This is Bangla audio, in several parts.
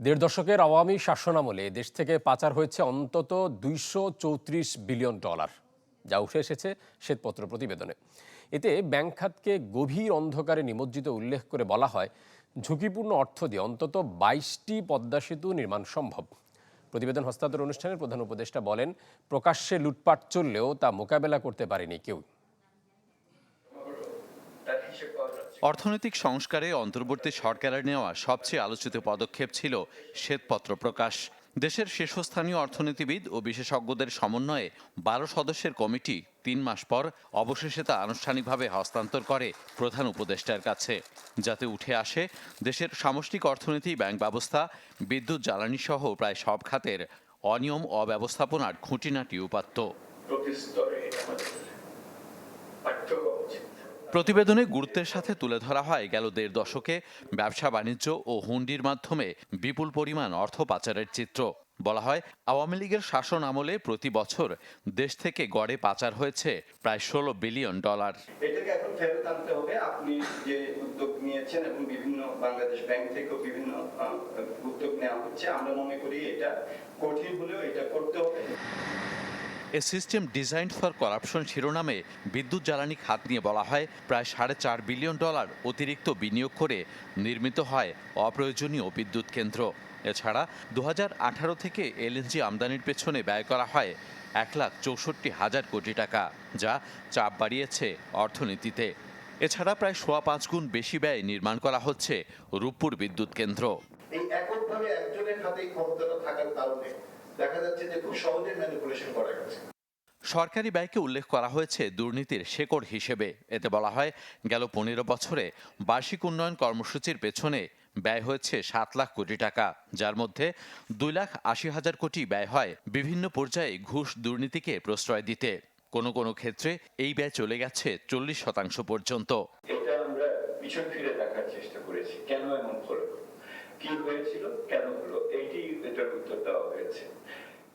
দেড় দশকের আওয়ামী শাসনামলে দেশ থেকে পাচার হয়েছে অন্তত দুইশো চৌত্রিশ বিলিয়ন ডলার, যা উঠে এসেছে শ্বেতপত্র প্রতিবেদনে। এতে ব্যাংক খাতকে গভীর অন্ধকারে নিমজ্জিত উল্লেখ করে বলা হয়, ঝুঁকিপূর্ণ অর্থ দিয়ে অন্তত বাইশটি পদ্মা সেতু নির্মাণ সম্ভব। প্রতিবেদন হস্তান্তর অনুষ্ঠানের প্রধান উপদেষ্টা বলেন, প্রকাশ্যে লুটপাট চললেও তা মোকাবেলা করতে পারেনি কেউ। অর্থনৈতিক সংস্কারে অন্তর্বর্তী সরকারের নেওয়া সবচেয়ে আলোচিত পদক্ষেপ ছিল শ্বেতপত্র প্রকাশ। দেশের শীর্ষস্থানীয় অর্থনীতিবিদ ও বিশেষজ্ঞদের সমন্বয়ে বারো সদস্যের কমিটি তিন মাস পর অবশেষে তা আনুষ্ঠানিকভাবে হস্তান্তর করে প্রধান উপদেষ্টার কাছে। যাতে উঠে আসে, দেশের সামষ্টিক অর্থনীতি, ব্যাংক ব্যবস্থা, বিদ্যুৎ, জ্বালানি সহ প্রায় সব খাতের অনিয়ম, অব্যবস্থাপনার খুঁটিনাটি উপাত্ত। প্রতিবেদনে গুরুত্বের সাথে তুলে ধরা হয় গেল দেড় দশকে ব্যবসা বাণিজ্য ও হুন্ডির মাধ্যমে বিপুল পরিমাণ অর্থ পাচারের চিত্র। বলা হয়, আওয়ামী লীগের শাসন আমলে প্রতি বছর দেশ থেকে গড়ে পাচার হয়েছে প্রায় ষোলো বিলিয়ন ডলার। এটাকে এখন ফেরত আনতে হবে। আপনি যে উদ্যোগ নিয়েছেন এবং বিভিন্ন বাংলাদেশ ব্যাংক থেকেও বিভিন্ন উদ্যোগ নেওয়া হচ্ছে, আমরা মনে করি এটা কঠিন হলেও এটা করতে হবে। A system design for corruption শিরোনামে বিদ্যুৎ জ্বালানি খাত নিয়ে বলা হয়, প্রায় সাড়ে চার বিলিয়ন ডলার অতিরিক্ত বিনিয়োগ করে নির্মিত হয় অপ্রয়োজনীয় বিদ্যুৎ কেন্দ্র। এছাড়া দু হাজার আঠারো থেকে এলএনজি আমদানির পেছনে ব্যয় করা হয় এক লাখ চৌষট্টি হাজার কোটি টাকা, যা চাপ বাড়িয়েছে অর্থনীতিতে। এছাড়া প্রায় সোয়া পাঁচ গুণ বেশি ব্যয় নির্মাণ করা হচ্ছে রূপপুর বিদ্যুৎ কেন্দ্র। এই এককভাবে একজনের হাতেই ক্ষমতাটা থাকার কারণে দেখা যাচ্ছে যে খুব সহজে ম্যানিপুলেশন করা গেছে। সরকারি ব্যয়কে উল্লেখ করা হয়েছে দুর্নীতির শেকড় হিসেবে। এতে বলা হয় গেল পনেরো বছরে বার্ষিক উন্নয়ন কর্মসূচির পেছনে ব্যয় হয়েছে সাত লাখ কোটি টাকা যার মধ্যে দুই লাখ আশি হাজার কোটি ব্যয় হয় বিভিন্ন পর্যায়ে ঘুষ দুর্নীতিকে প্রশ্রয় দিতে। কোনো কোনো ক্ষেত্রে এই ব্যয় চলে গেছে চল্লিশ শতাংশ পর্যন্ত। এটা আমরা পিছন ফিরে দেখার চেষ্টা করেছি। কেন এমন হলো কি হয়েছিল? কেন হলো? এইটি এটার উত্তর দেওয়া হয়েছে।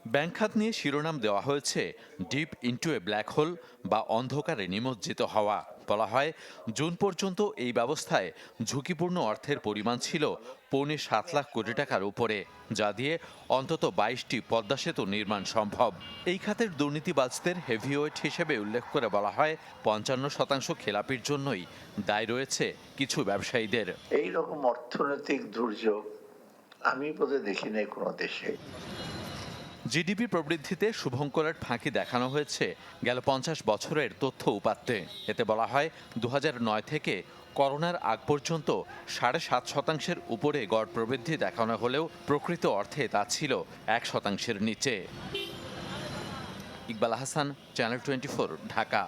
ব্যাংক খাত নিয়ে শিরোনাম দেওয়া হয়েছে, deep into a black hole বা অন্ধকারে নিমজ্জিত হওয়া বলা হয়, জুন পর্যন্ত এই ব্যবস্থায় ঝুঁকিপূর্ণ অর্থের পরিমাণ ছিল পৌনে সাত লাখ কোটি টাকার উপরে, যা দিয়ে অন্তত বাইশটি পদ্মা সেতু নির্মাণ সম্ভব। এই খাতের দুর্নীতিবাজদের হেভিওয়েট হিসেবে উল্লেখ করে বলা হয়, পঞ্চান্ন শতাংশ খেলাপির জন্যই দায় রয়েছে কিছু ব্যবসায়ীদের। এই রকম অর্থনৈতিক দুর্যোগ আমি বোধহয় দেখি নাই কোনো দেশে। জিডিপি প্রবৃদ্ধিতে শুভঙ্করের ফাঁকি দেখানো হয়েছে গেল পঞ্চাশ বছরের তথ্য উপাত্তে। এতে বলা হয় দু নয় থেকে করোনার আগ পর্যন্ত সাড়ে সাত শতাংশের উপরে গড় প্রবৃদ্ধি দেখানো হলেও প্রকৃত অর্থে তা ছিল এক শতাংশের নিচে। Iqbal Hasan channel twenty Dhaka.